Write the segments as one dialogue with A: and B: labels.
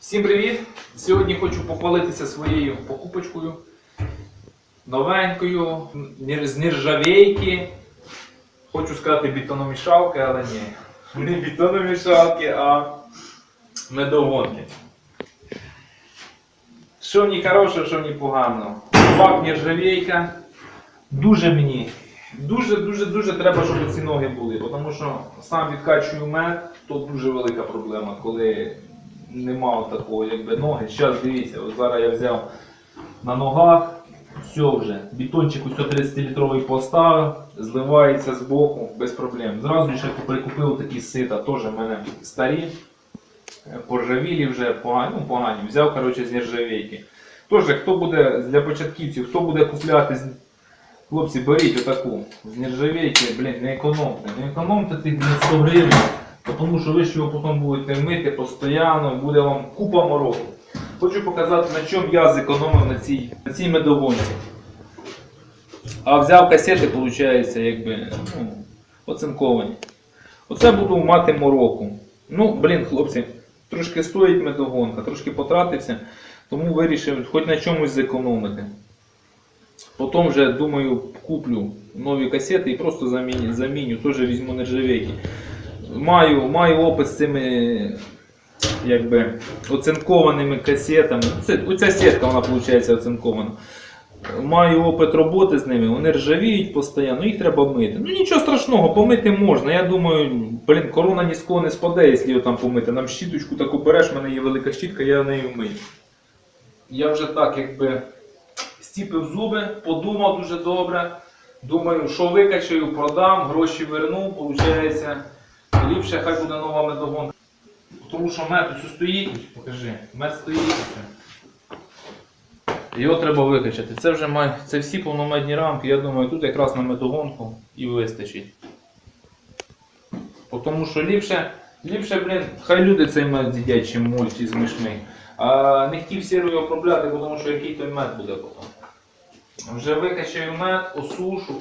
A: Всім привіт! Сьогодні хочу похвалитися своєю покупочкою. Новенькою, з нержавейки. Хочу сказати бетономішалки, але ні. Не бетономішалки, а медогонки. Що в ній хороше, що в ній погано. Факт нержавейка. Дуже мені. Дуже, дуже, дуже треба, щоб ці ноги були. Тому що сам відкачую мед, то дуже велика проблема, коли нема такого якби ноги. Зараз дивіться, от зараз я взяв на ногах, все вже. Бетончик ось 30-літровий поставив, зливається з боку без проблем. Зразу ще прикупив такі сита, теж в мене старі, е, поржавілі вже погані, ну, погані. Взяв коротше, з нержавейки. Тож, хто буде для початківців, хто буде купляти Хлопці, беріть отаку з нержавейки, блін, не економте. Не економте тих 100 гривень, тому що ви ж його потім будете мити постійно, буде вам купа мороку. Хочу показати, на чому я зекономив на цій, на цій медогонці. А взяв касети, виходить, якби, ну, оцинковані. Оце буду мати мороку. Ну, блін, хлопці, трошки стоїть медогонка, трошки потратився, тому вирішив хоч на чомусь зекономити. Потім вже думаю, куплю нові касети і просто заміню, заміню теж візьму нержавейки. Маю, маю опит з цими якби, оцинкованими касетами. Це, оця сітка вона виходить оцинкована. Маю опит роботи з ними, вони ржавіють постійно, їх треба мити. Ну нічого страшного, помити можна. Я думаю, блін, корона ні з кого не спаде, якщо його там помити. Нам щіточку таку береш, в мене є велика щітка, я нею мию. Я вже так якби стіпив зуби, подумав дуже добре. Думаю, що викачаю, продам, гроші верну, виходить, ліпше хай буде нова медогонка. Тому що мед ось стоїть, покажи, мед стоїть. Його треба викачати. Це вже має, це всі повномедні рамки, я думаю, тут якраз на медогонку і вистачить. Тому що ліпше, ліпше, блін, хай люди цей мед з'їдять, чим мульті з мишми. А не хотів сірою обробляти, тому що який той мед буде потім. Вже викачаю мед, осушу.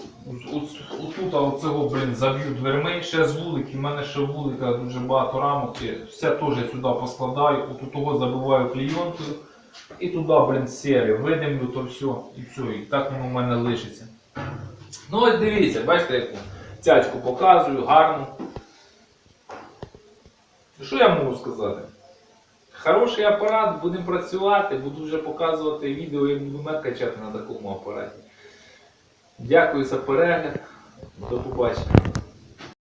A: Отут оцього, блін, заб'ю дверми, ще з вулики. У мене ще вулика дуже багато рамок. Все теж сюди поскладаю, отут того забиваю клейонкою. І туди, блін, сірі, видимлю, то все, і все, і так воно в мене лишиться. Ну ось дивіться, бачите, яку цячку показую, гарну. Що я можу сказати? Хороший апарат, будемо працювати, буду вже показувати відео, як буду качати на такому апараті. Дякую за перегляд. До побачення.